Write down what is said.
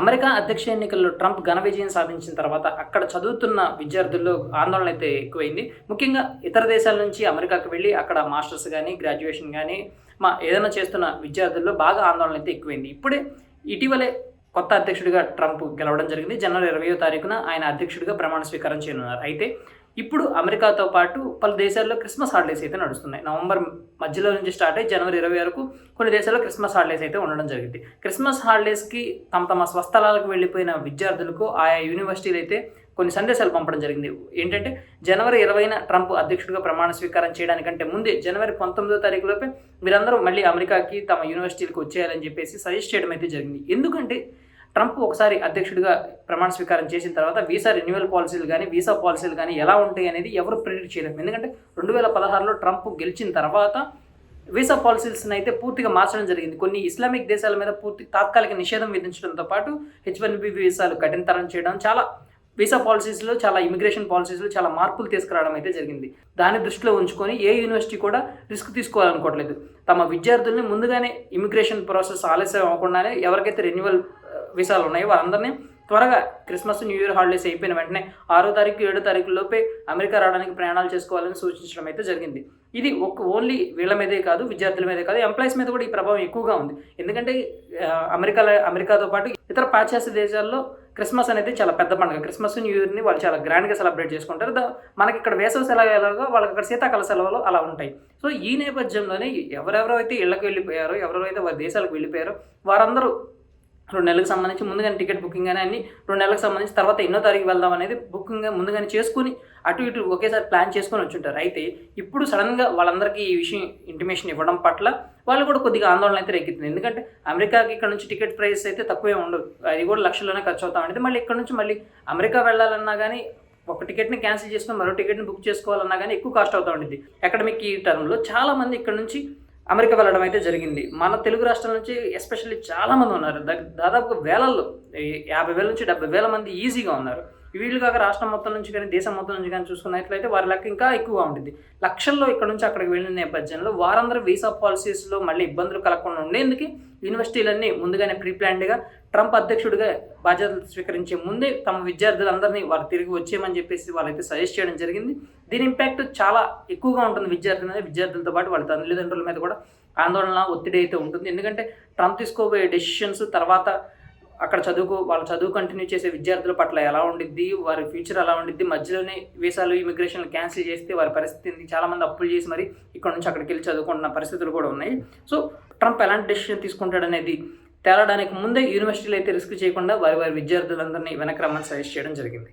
America అధ్యక్ష ఎన్నికల్లో Trump ఘన విజయం సాధించిన తర్వాత అక్కడ చదువుతున్న విద్యార్థుల్లో ఆందోళన అయితే ఎక్కువైంది. ముఖ్యంగా ఇతర దేశాల నుంచి అమెరికాకు వెళ్ళి అక్కడ మాస్టర్స్ కానీ గ్రాడ్యుయేషన్ కానీ మా ఏదైనా చేస్తున్న విద్యార్థుల్లో బాగా ఆందోళన అయితే ఎక్కువైంది. ఇప్పుడే ఇటీవలే కొత్త అధ్యక్షుడిగా ట్రంప్ గెలవడం జరిగింది. జనవరి ఇరవయో తారీఖున ఆయన అధ్యక్షుడిగా ప్రమాణ స్వీకారం చేయనున్నారు. అయితే ఇప్పుడు అమెరికాతో పాటు పలు దేశాల్లో క్రిస్మస్ హాలిడేస్ అయితే నడుస్తున్నాయి. నవంబర్ మధ్యలో నుంచి స్టార్ట్ అయ్యి జనవరి ఇరవై వరకు కొన్ని దేశాల్లో క్రిస్మస్ హాలిడేస్ అయితే ఉండడం జరిగింది. క్రిస్మస్ హాలిడేస్కి తమ తమ స్వస్థలాలకు వెళ్ళిపోయిన విద్యార్థులకు ఆయా యూనివర్సిటీలు అయితే కొన్ని సందేశాలు పంపడం జరిగింది. ఏంటంటే జనవరి ఇరవైన ట్రంప్ అధ్యక్షుడిగా ప్రమాణ స్వీకారం చేయడానికంటే ముందే జనవరి పంతొమ్మిదో తారీఖులోపే మీరందరూ మళ్ళీ అమెరికాకి తమ యూనివర్సిటీలకు వచ్చేయాలని చెప్పేసి సజెస్ట్ చేయడం అయితే జరిగింది. ఎందుకంటే ట్రంప్ ఒకసారి అధ్యక్షుడిగా ప్రమాణ స్వీకారం చేసిన తర్వాత వీసా రెన్యువల్ పాలసీలు కానీ వీసా పాలసీలు కానీ ఎలా ఉంటాయి అనేది ఎవరు ప్రిడిక్ట్ చేయలేము ఎందుకంటే రెండు వేల పదహారులో ట్రంప్ గెలిచిన తర్వాత వీసా పాలసీస్ని అయితే పూర్తిగా మార్చడం జరిగింది. కొన్ని ఇస్లామిక్ దేశాల మీద పూర్తి తాత్కాలిక నిషేధం విధించడంతో పాటు హెచ్ వన్ బి వీసాలు కఠినతరం చేయడం చాలా వీసా పాలసీస్లో చాలా ఇమిగ్రేషన్ పాలసీస్లో చాలా మార్పులు తీసుకురావడం అయితే జరిగింది. దాన్ని దృష్టిలో ఉంచుకొని ఏ యూనివర్సిటీ కూడా రిస్క్ తీసుకోవాలనుకోవట్లేదు. తమ విద్యార్థుల్ని ముందుగానే ఇమిగ్రేషన్ ప్రాసెస్ ఆలస్యం అవ్వకుండానే ఎవరికైతే రెన్యువల్ వీసాలు ఉన్నాయి వారందరినీ త్వరగా క్రిస్మస్ న్యూ ఇయర్ హాలిడేస్ అయిపోయిన వెంటనే ఆరో తారీఖు ఏడో తారీఖు లోపే అమెరికా రావడానికి ప్రయాణాలు చేసుకోవాలని సూచించడం అయితే జరిగింది. ఇది ఒక ఓన్లీ వీళ్ళ మీదే కాదు విద్యార్థుల మీదే కాదు ఎంప్లాయీస్ మీద కూడా ఈ ప్రభావం ఎక్కువగా ఉంది. ఎందుకంటే అమెరికాలో అమెరికా అమెరికాతో పాటు ఇతర పాశ్చాత్య దేశాల్లో క్రిస్మస్ అనేది చాలా పెద్ద పండుగ. క్రిస్మస్ న్యూ ఇయర్ని వాళ్ళు చాలా గ్రాండ్గా సెలబ్రేట్ చేసుకుంటారు. మనకి ఇక్కడ వేసవి సెలవు ఎలాగో వాళ్ళకి అక్కడ శీతాకాల సెలవులు అలా ఉంటాయి. సో ఈ నేపథ్యంలోనే ఎవరెవరైతే ఇళ్ళకి వెళ్ళిపోయారో ఎవరెవరైతే వారి దేశాలకు వెళ్ళిపోయారో వారందరూ రెండు నెలలకు సంబంధించి ముందుగానే టికెట్ బుకింగ్ అని అన్ని రెండు నెలలకు సంబంధించి తర్వాత ఎన్నో తారీఖు వెళ్దాం అనేది బుకింగ్ ముందుగానే చేసుకుని అటు ఇటు ఒకేసారి ప్లాన్ చేసుకొని వచ్చుంటారు. అయితే ఇప్పుడు సడన్గా వాళ్ళందరికీ ఈ విషయం ఇంటిమేషన్ ఇవ్వడం పట్ల వాళ్ళు కూడా కొద్దిగా ఆందోళన అయితే రేకెత్తుంది. ఎందుకంటే అమెరికాకి ఇక్కడ నుంచి టికెట్ ప్రైస్ అయితే తక్కువే ఉండదు. అది కూడా లక్షల్లోనే ఖర్చు అవుతా ఉంటుంది మళ్ళీ ఇక్కడ నుంచి మళ్ళీ అమెరికా వెళ్ళాలన్నా కానీ ఒక టికెట్ని క్యాన్సిల్ చేసుకొని మరో టికెట్ని బుక్ చేసుకోవాలన్నా కానీ ఎక్కువ కాస్ట్ అవుతూ ఉంటుంది అకాడమిక్ ఈ టర్మ్లో చాలా మంది ఇక్కడ నుంచి అమెరికా వెళ్ళడం అయితే జరిగింది. మన తెలుగు రాష్ట్రాల నుంచి ఎస్పెషల్లీ చాలా మంది ఉన్నారు. దా- వేలల్లో ఈ యాభై వేల నుంచి డెబ్బై వేల మంది ఈజీగా ఉన్నారు. వీళ్ళు కాక రాష్ట్రం మొత్తం నుంచి కానీ దేశం మొత్తం నుంచి కానీ చూసుకున్నట్లయితే వారి లెక్క ఇంకా ఎక్కువగా ఉంటుంది. లక్షల్లో ఇక్కడ నుంచి అక్కడికి వెళ్ళిన నేపథ్యంలో వారందరూ వీసా పాలసీస్లో మళ్ళీ ఇబ్బందులు కలగకుండా ఉండేందుకు యూనివర్సిటీలన్నీ ముందుగానే ప్రీప్లాన్డ్గా ట్రంప్ అధ్యక్షుడిగా బాధ్యతలు స్వీకరించే ముందే తమ విద్యార్థులందరినీ వారు తిరిగి వచ్చేయమని చెప్పేసి వాళ్ళైతే సజెస్ట్ చేయడం జరిగింది. దీని ఇంపాక్ట్ చాలా ఎక్కువగా ఉంటుంది విద్యార్థుల మీద విద్యార్థులతో పాటు వాళ్ళ తల్లిదండ్రుల మీద కూడా ఆందోళన ఒత్తిడి అయితే ఉంటుంది. ఎందుకంటే ట్రంప్ తీసుకోబోయే డెసిషన్స్ తర్వాత అక్కడ చదువుకు వాళ్ళ చదువు కంటిన్యూ చేసే విద్యార్థుల పట్ల ఎలా ఉండిద్ది వారి ఫ్యూచర్ ఎలా ఉండిద్ది మధ్యలోనే వీసాలు ఇమిగ్రేషన్ క్యాన్సిల్ చేస్తే వారి పరిస్థితి చాలామంది అప్పులు చేసి మరి ఇక్కడ నుంచి అక్కడికి వెళ్ళి చదువుకుంటున్న పరిస్థితులు కూడా ఉన్నాయి. సో ట్రంప్ ఎలాంటి డెసిషన్ తీసుకుంటాడనేది తేలడానికి ముందే యూనివర్సిటీలు అయితే రిస్క్ చేయకుండా వారి వారి విద్యార్థులందరినీ వెనక్కి రమ్మని సజెస్ట్ చేయడం జరిగింది.